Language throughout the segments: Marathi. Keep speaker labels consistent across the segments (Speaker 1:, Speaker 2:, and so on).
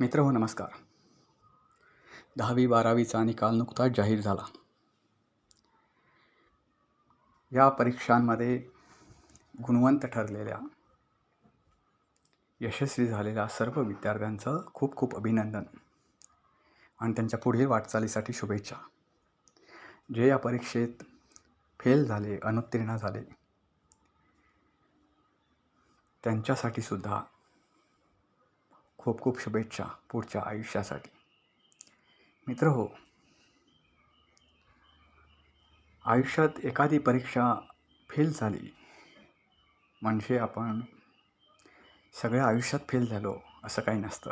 Speaker 1: मित्र हो नमस्कार. दहावी बारावीचा निकाल नुकताच जाहीर झाला. या परीक्षांमध्ये गुणवंत ठरलेल्या यशस्वी झालेल्या सर्व विद्यार्थ्यांचं खूप खूप अभिनंदन आणि त्यांच्या पुढील वाटचालीसाठी शुभेच्छा. जे या परीक्षेत फेल झाले अनुत्तीर्ण झाले त्यांच्यासाठी सुद्धा खूप खूप शुभेच्छा पुढच्या आयुष्यासाठी. मित्र हो आयुष्यात एखादी परीक्षा फेल झाली म्हणजे आपण सगळ्या आयुष्यात फेल झालो असं काही नसतं.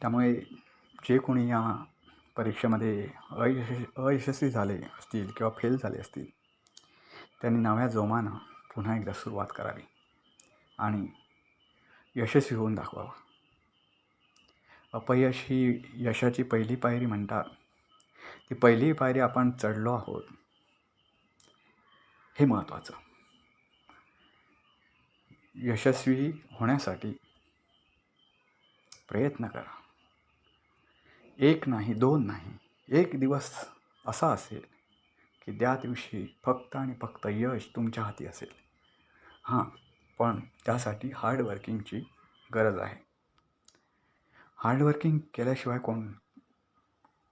Speaker 1: त्यामुळे जे कोणी या परीक्षेमध्ये अयशस्वी अयशस्वी झाले असतील किंवा फेल झाले असतील त्यांनी नव्या जोमानं पुन्हा एकदा सुरुवात करावी आणि यशस्वी होऊन दाखवावं. अपयश ही यशाची पहिली पायरी म्हणतात. ती पहिली पायरी आपण चढलो आहोत. हे महत्त्वाचं. यशस्वी होण्यासाठी प्रयत्न करा. एक नाही दोन नाही एक दिवस असा असेल की त्या दिवशी फक्त आणि फक्त यश तुमच्या हाती असेल. हां पण त्यासाठी हार्डवर्किंगची गरज आहे. हार्डवर्किंग केल्याशिवाय कोण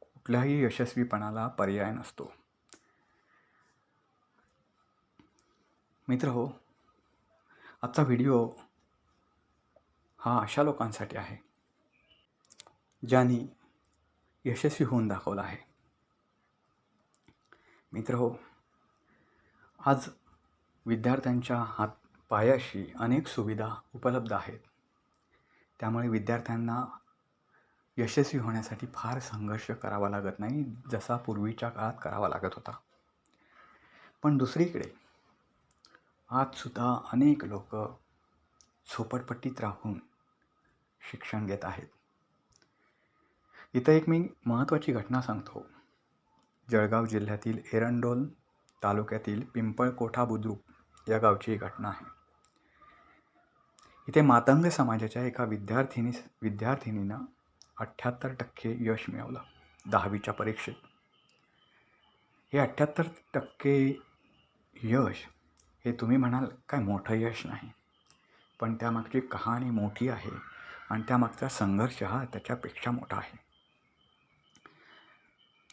Speaker 1: कुठल्याही यशस्वीपणाला पर्याय नसतो. मित्र हो आजचा व्हिडिओ हा अशा लोकांसाठी आहे ज्यांनी यशस्वी होऊन दाखवला आहे. मित्र हो आज विद्यार्थ्यांच्या हात पायाशी अनेक सुविधा उपलब्ध आहेत. त्यामुळे विद्यार्थ्यांना यशस्वी होण्यासाठी फार संघर्ष करावा लागत नाही जसा पूर्वीच्या काळात करावा लागत होता. पण दुसरीकडे आजसुद्धा अनेक लोक झोपडपट्टीत राहून शिक्षण घेत आहेत. इथं एक मी महत्त्वाची घटना सांगतो. जळगाव जिल्ह्यातील एरंडोल तालुक्यातील पिंपळकोठा बुद्रुक या गावची ही घटना आहे. इथे मातंग समाजाच्या एका विद्यार्थिनी विद्यार्थिनीनं अठ्ठ्याहत्तर टक्के यश मिळवलं दहावीच्या परीक्षेत. हे अठ्ठ्याहत्तर टक्के यश हे तुम्ही म्हणाल काय मोठं यश नाही. पण त्यामागची कहाणी मोठी आहे आणि त्यामागचा संघर्ष हा त्याच्यापेक्षा मोठा आहे.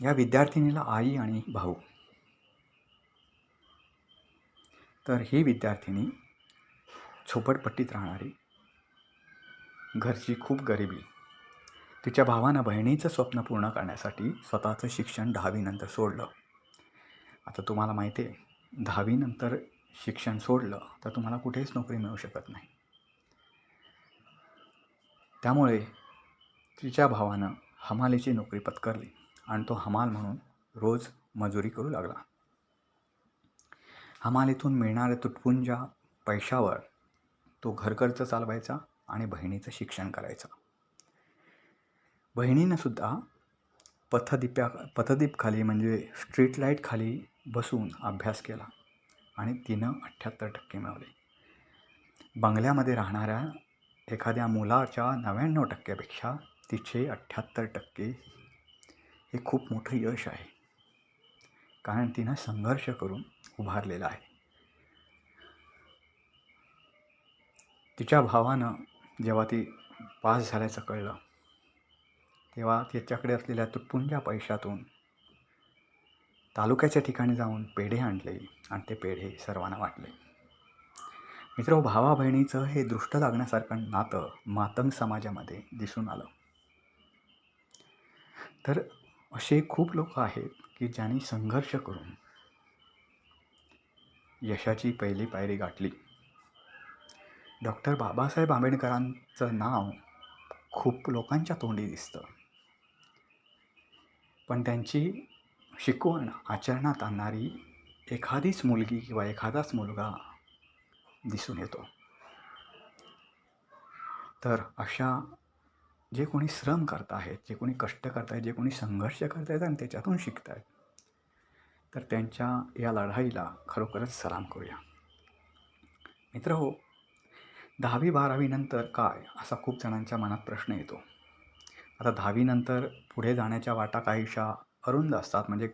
Speaker 1: या विद्यार्थिनीला आई आणि भाऊ. तर ही विद्यार्थिनी झोपडपट्टीत राहणारी घरची खूप गरिबी तिच्या भावानं बहिणीचं स्वप्न पूर्ण करण्यासाठी स्वतःचं शिक्षण दहावीनंतर सोडलं. आता तुम्हाला माहिती आहे दहावीनंतर शिक्षण सोडलं तर तुम्हाला कुठेच नोकरी मिळू शकत नाही. त्यामुळे तिच्या भावानं हमालीची नोकरी पत्करली आणि तो हमाल म्हणून रोज मजुरी करू लागला. हमालीतून मिळणाऱ्या तुटपुंजा पैशावर तो घरखर्च चालवायचा आणि बहिणीचं शिक्षण करायचा. बहिणीनंसुद्धा पथदीप्या पथदिप्या पथदीपखाली म्हणजे स्ट्रीट लाईटखाली बसून अभ्यास केला आणि तिनं अठ्ठ्याहत्तर टक्के मिळवले. बंगल्यामध्ये राहणाऱ्या एखाद्या मुलाच्या नव्याण्णव टक्क्यापेक्षा तिचे अठ्ठ्याहत्तर टक्के हे खूप मोठं यश आहे. कारण तिनं संघर्ष करून उभारलेला आहे. तिच्या भावानं जेव्हा ती पास झाल्याचं कळलं तेव्हा त्याच्याकडे असलेल्या तुटपुंज्या पैशातून तालुक्याच्या ठिकाणी जाऊन पेढे आणले आणि ते पेढे सर्वांना वाटले. मित्र भावा बहिणीचं हे दृष्ट लागण्यासारखं नातं मातंग समाजामध्ये दिसून आलं. तर असे खूप लोक आहेत की ज्यांनी संघर्ष करून यशाची पहिली पायरी गाठली. डॉक्टर बाबासाहेब आंबेडकरांचं नाव खूप लोकांच्या तोंडी दिसतं. पण त्यांची शिकवण आचरणात आणणारी एखादीच मुलगी किंवा एखादाच मुलगा दिसून येतो. तर अशा जे कोणी श्रम करत आहेत जे कोणी कष्ट करत आहेत जे कोणी संघर्ष करत आहेत आणि त्याच्यातून शिकत आहेत तर त्यांच्या या लढाईला खरोखरच सलाम करूया. मित्र हो दहावी बारावीनंतर काय असा खूप जणांच्या मनात प्रश्न येतो. आता दहावीनंतर पुढे जाण्याच्या वाटा काहीशा अरुंद असतात म्हणजे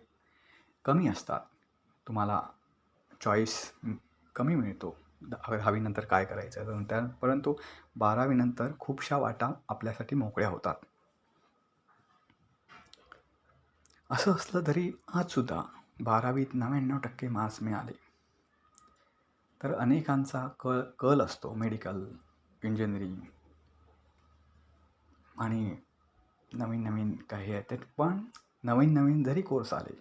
Speaker 1: कमी असतात. तुम्हाला चॉईस कमी मिळतो. दहावीनंतर काय करायचं? आहे तर त्या परंतु बारावीनंतर खूपशा वाटा आपल्यासाठी मोकळ्या होतात. असं असलं तरी आजसुद्धा बारावीत नव्याण्णव टक्के मार्क्स मिळाले. तर अनेकांचा कल कल असतो मेडिकल इंजिनिअरिंग आणि नवीन नवीन काही आहे ते पण नवीन नवीन जरी कोर्स आले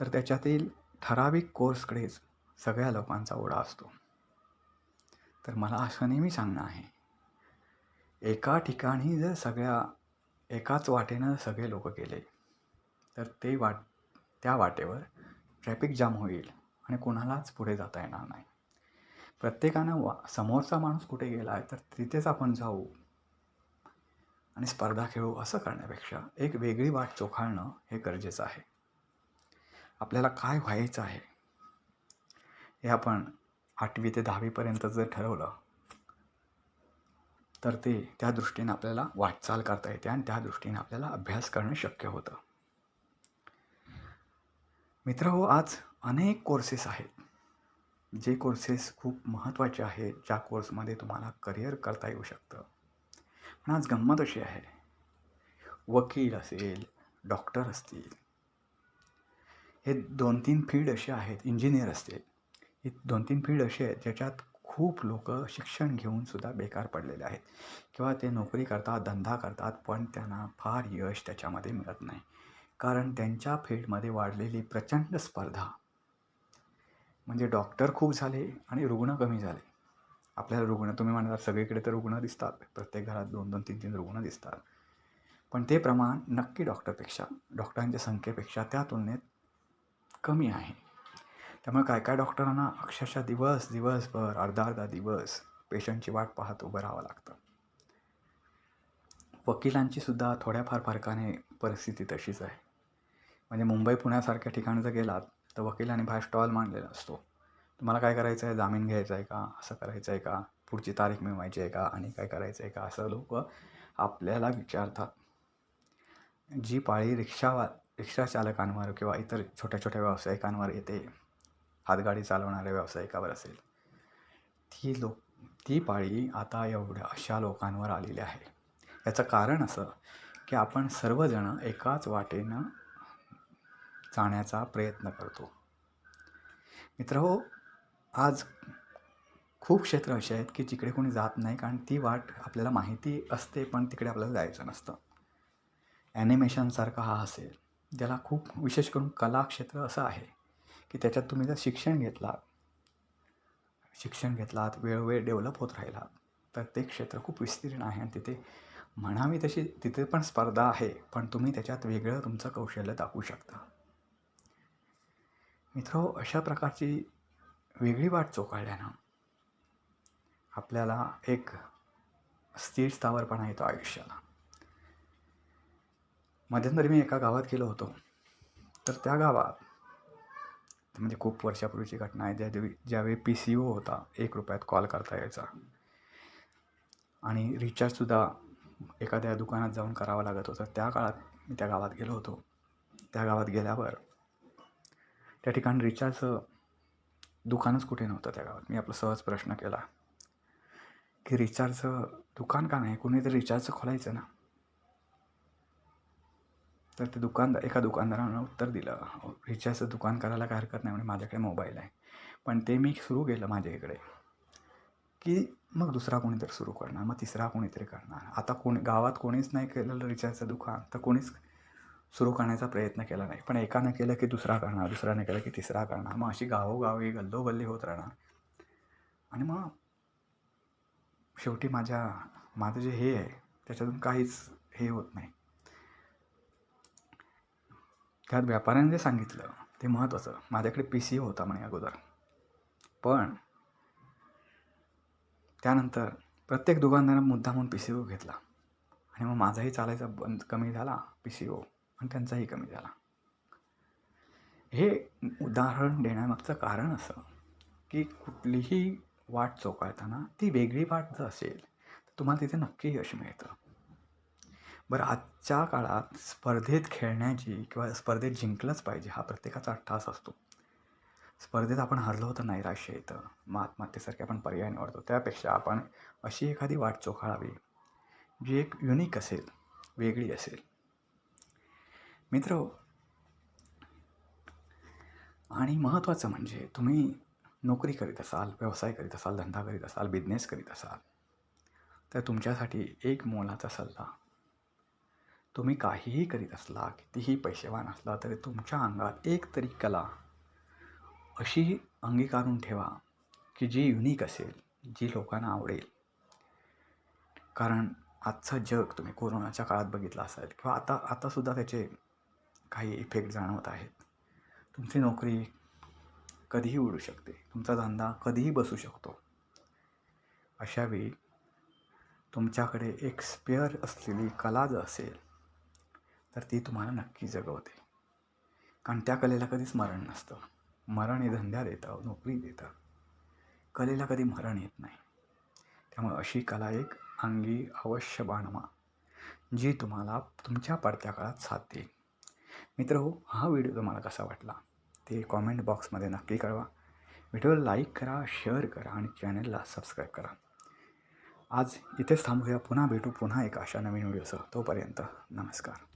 Speaker 1: तर त्याच्यातील ठराविक कोर्सकडेच सगळ्या लोकांचा ओढा असतो. तर मला असं नेहमी सांगणं आहे एका ठिकाणी जर सगळ्या एकाच वाटेनं सगळे लोक गेले तर ते वाट त्या वाटेवर ट्रॅफिक जाम होईल आणि कोणालाच पुढे जाता येणार नाही. प्रत्येकानं वा समोरचा माणूस कुठे गेला आहे तर तिथेच आपण जाऊ आणि स्पर्धा खेळू असं करण्यापेक्षा एक वेगळी वाट चोखाळणं हे गरजेचं आहे. आपल्याला काय व्हायचं आहे? हे आपण आठवी ते दहावीपर्यंत जर ठरवलं तर ते त्या दृष्टीने आपल्याला वाटचाल करता येते आणि त्या दृष्टीने आपल्याला अभ्यास करणं शक्य होतं. मित्र हो आज अनेक कोर्सेस आहेत. जे कोर्सेस खूप महत्त्वाचे आहेत ज्या कोर्समध्ये तुम्हाला करिअर करता येऊ शकतं. पण आज गंमत अशी आहे. वकील असेल डॉक्टर असतील हे दोन तीन फील्ड असे आहेत इंजिनियर असतील. हे दोन तीन फील्ड असे आहेत ज्याच्यात खूप लोक शिक्षण घेऊनसुद्धा बेकार पडलेले आहेत. किंवा ते नोकरी करतात धंदा करतात पण त्यांना फार यश त्याच्यामध्ये मिळत नाही. कारण त्यांच्या फील्डमध्ये वाढलेली प्रचंड स्पर्धा. म्हणजे डॉक्टर खूप झाले आणि रुग्ण कमी झाले. आपल्याला रुग्ण तुम्ही म्हणता सगळीकडे तर रुग्ण दिसतात. प्रत्येक घरात दोन दोन तीन तीन रुग्ण दिसतात. पण ते प्रमाण नक्की डॉक्टरपेक्षा डॉक्टरांच्या संख्येपेक्षा त्या तुलनेत कमी आहे. त्यामुळे काय काय डॉक्टरांना अक्षरशः दिवस दिवसभर अर्धा अर्धा दिवस पेशंटची वाट पाहत उभं राहावं लागतं. वकिलांची सुद्धा थोड्याफार फरकाने परिस्थिती तशीच आहे. म्हणजे मुंबई पुण्यासारख्या ठिकाणी जर गेलात तर वकिलांनी बाहेर स्टॉल मांडलेला असतो. तुम्हाला काय करायचं आहे? जामीन घ्यायचा आहे का? असं करायचं आहे का? पुढची तारीख मिळवायची आहे का? आणि काय करायचं आहे का? असं लोक आपल्याला विचारतात. जी पाळी रिक्षावा रिक्षा चालकांवर किंवा इतर छोट्या छोट्या व्यावसायिकांवर येते हातगाडी चालवणाऱ्या व्यावसायिकावर असेल ती लोक ती पाळी आता एवढ्या अशा लोकांवर आलेली आहे. याचं कारण असं की आपण सर्वजण एकाच वाटेनं जाण्याचा प्रयत्न करतो. मित्र हो आज खूप क्षेत्र असे आहेत की जिकडे कोणी जात नाही कारण ती वाट आपल्याला माहिती असते पण तिकडे आपल्याला जायचं नसतं. ॲनिमेशनसारखा हा असेल. ज्याला खूप विशेष करून कला क्षेत्र असं आहे की त्याच्यात तुम्ही जर शिक्षण घेतलात शिक्षण घेतलात वेळोवेळ डेव्हलप होत राहिलात तर ते क्षेत्र खूप विस्तीर्ण आहे आणि तिथे म्हणावी तशी तिथे पण स्पर्धा आहे पण तुम्ही त्याच्यात वेगळं तुमचं कौशल्य दाखवू शकता. मित्र अशा प्रकारची वेगळी वाट चोखाळल्यानं आपल्याला एक स्थिर स्थावरपणा येतो आयुष्याला. मध्यंतरी मी एका गावात गेलो होतो. तर त्या गावात म्हणजे खूप वर्षापूर्वीची घटना आहे ज्या देवी ज्यावेळी पी सी ओ होता एक रुपयात कॉल करता यायचा. आणि रिचार्जसुद्धा एखाद्या दुकानात जाऊन करावं लागत होतं. त्या काळात मी त्या गावात गेलो होतो. त्या गावात गेल्यावर त्या ठिकाणी रिचार्जचं दुकानच कुठे नव्हतं त्या गावात. मी आपला सहज प्रश्न केला की रिचार्जचं दुकान का नाही? कुणीतरी रिचार्जचं खोलायचं ना? तर ते दुकानदार एका दुकानदारानं उत्तर दिलं रिचार्जचं दुकान करायला काय हरकत नाही म्हणजे माझ्याकडे मोबाईल आहे. पण ते मी सुरू केलं माझ्या इकडे की मग दुसरा कोणीतरी सुरू करणार मग तिसरा कोणीतरी करणार. आता कोणी गावात कोणीच नाही केलेलं रिचार्जचं दुकान तर कोणीच सुरू करण्याचा प्रयत्न केला नाही. पण एकानं केलं की दुसरा करणार दुसऱ्याने केलं की तिसरा करणार. मग अशी गावोगावी गल्लोगल्ली होत राहणार. आणि मग शेवटी माझ्या माझं जे हे आहे त्याच्यातून काहीच हे होत नाही. त्यात व्यापाऱ्याने जे सांगितलं ते महत्त्वाचं. माझ्याकडे पी सी होता म्हणे अगोदर. पण त्यानंतर प्रत्येक दुकानदारानं मुद्दामून पी सी ओ घेतला. आणि मग माझाही चालायचा बंद कमी झाला पी सी ओ. आणि त्यांचाही कमी झाला. हे उदाहरण देण्यामागचं कारण असं की कुठलीही वाट चोकाळताना ती वेगळी वाट जर असेल तर तुम्हाला तिथे नक्की यश मिळतं. बरं आजच्या काळात स्पर्धेत खेळण्याची किंवा स्पर्धेत जिंकलंच पाहिजे हा प्रत्येकाचा ठास असतो. स्पर्धेत आपण हरलो तर नैराश्य येतं मग आत्महत्येसारखे आपण पर्याय निवडतो. त्यापेक्षा आपण अशी एखादी वाट चोखाळावी जी एक युनिक असेल वेगळी असेल. मित्र हो. आणि महत्त्वाचं म्हणजे तुम्ही नोकरी करीत असाल व्यवसाय करीत असाल धंदा करीत असाल बिझनेस करीत असाल तर तुमच्यासाठी एक मोलाचा सल्ला. तुम्ही काहीही करीत असला कितीही पैसेवान असला तरी तुमच्या अंगात एक तरी कला अशी अंगीकारून ठेवा की जी युनिक असेल जी लोकांना आवडेल. कारण आजचं जग तुम्ही कोरोनाच्या काळात बघितलं असेल किंवा आता आतासुद्धा त्याचे काही इफेक्ट जाणवत आहेत. तुमची नोकरी कधीही उडू शकते. तुमचा धंदा कधीही बसू शकतो. अशावेळी तुमच्याकडे एक स्पेअर असलेली कला जर असेल तर ती तुम्हाला नक्की जगवते. कारण त्या कलेला कधीच मरण नसतं. मरण हे धंद्या देतं नोकरी देतं कलेला कधी मरण येत नाही. त्यामुळे अशी कला एक अंगी अवश्य बाणवा जी तुम्हाला तुमच्या पडत्या काळात साथ देईल मित्र हो हा व्हिडिओ तुम्हाला कसा वाटला ते कॉमेंट बॉक्समध्ये नक्की कळवा. व्हिडिओला लाईक करा शेअर करा आणि चॅनलला सबस्क्राईब करा. आज इथेच थांबूया पुन्हा भेटू पुन्हा एक अशा नवीन व्हिडिओसह. तोपर्यंत नमस्कार.